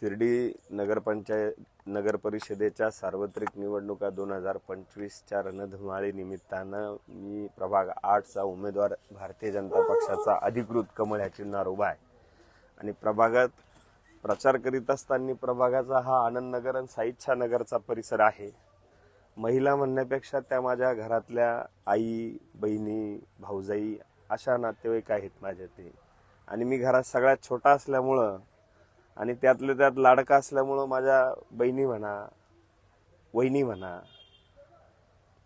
शिर्डी नगरपंचायत नगर परिषदेच्या सार्वत्रिक निवडणुका दोन हजार पंचवीसच्या रणधुमाळी निमित्तानं मी प्रभाग आठचा उमेदवार भारतीय जनता पक्षाचा अधिकृत कमळ ह्या चिन्हावर उभा आहे. आणि प्रभागात प्रचार करीत असताना प्रभागाचा हा आनंदनगर आणि साईच्छा नगरचा परिसर आहे. महिला म्हणण्यापेक्षा त्या माझ्या घरातल्या आई बहिणी भाऊजाई अशा नातेवाईक आहेत माझ्या ते. आणि मी घरात सगळ्यात छोटा असल्यामुळं आणि त्यातल्या त्यात लाडका असल्यामुळं माझ्या बहिणी म्हणा वहिनी म्हणा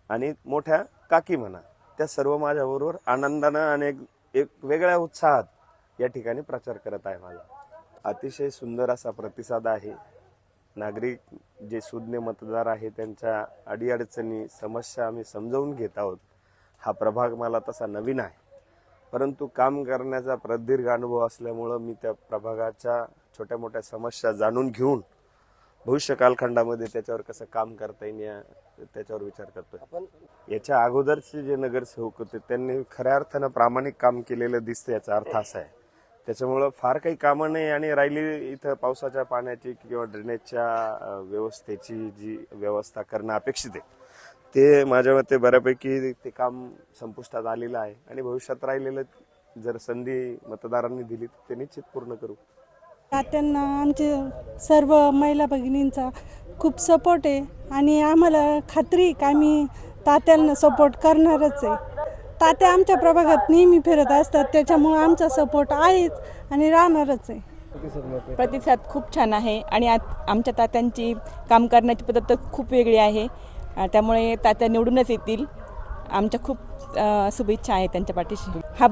आणि मोठ्या काकी म्हणा त्या सर्व माझ्याबरोबर आनंदानं आणि एक एक वेगळ्या उत्साहात या ठिकाणी प्रचार करत आहे माझा. अतिशय सुंदर असा प्रतिसाद आहे. नागरिक जे सुज्ञ मतदार आहे त्यांच्या अडीअडचणी समस्या आम्ही समजावून घेत आहोत. हा प्रभाग मला तसा नवीन आहे. परंतु काम करण्याचा प्रदीर्घ अनुभव असल्यामुळं मी त्या प्रभागाच्या छोट्या मोठ्या समस्या जाणून घेऊन भविष्य कालखंडामध्ये त्याच्यावर कसं काम करता येईल या त्याच्यावर विचार करतोय. याच्या अगोदरचे जे नगरसेवक होते त्यांनी खऱ्या अर्थानं प्रामाणिक काम केलेलं दिसतं याचा अर्थ असा आहे. त्याच्यामुळं फार काही कामं नाही आणि राहिली इथं पावसाच्या पाण्याची किंवा ड्रेनेजच्या व्यवस्थेची जी व्यवस्था करणं अपेक्षित आहे. ते माझ्या मते बऱ्यापैकी ते काम संपुष्टात आलेलं आहे. आणि भविष्यात राहिलेलं जर संधी मतदारांनी दिली तर ते निश्चित पूर्ण करू. तात्यांना आमचे सर्व महिला भगिनींचा खूप सपोर्ट आहे. आणि आम्हाला खात्री का आम्ही तात्यांना सपोर्ट करणारच आहे. तात्या आमच्या प्रभागात नेहमी फिरत असतात. त्याच्यामुळे आमचा सपोर्ट आहेच आणि राहणारच आहे. प्रतिसाद खूप छान आहे. आणि आत आमच्या तात्यांची काम करण्याची पद्धत खूप वेगळी आहे. त्यामुळे तात्या निवडूनच येतील. आमच्या खूप शुभेच्छा आहे त्यांच्या पाठीशी. हा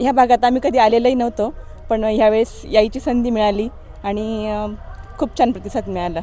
ह्या भागात आम्ही कधी आलेलंही नव्हतो पण ह्यावेळेस यायची संधी मिळाली आणि खूप छान प्रतिसाद मिळाला.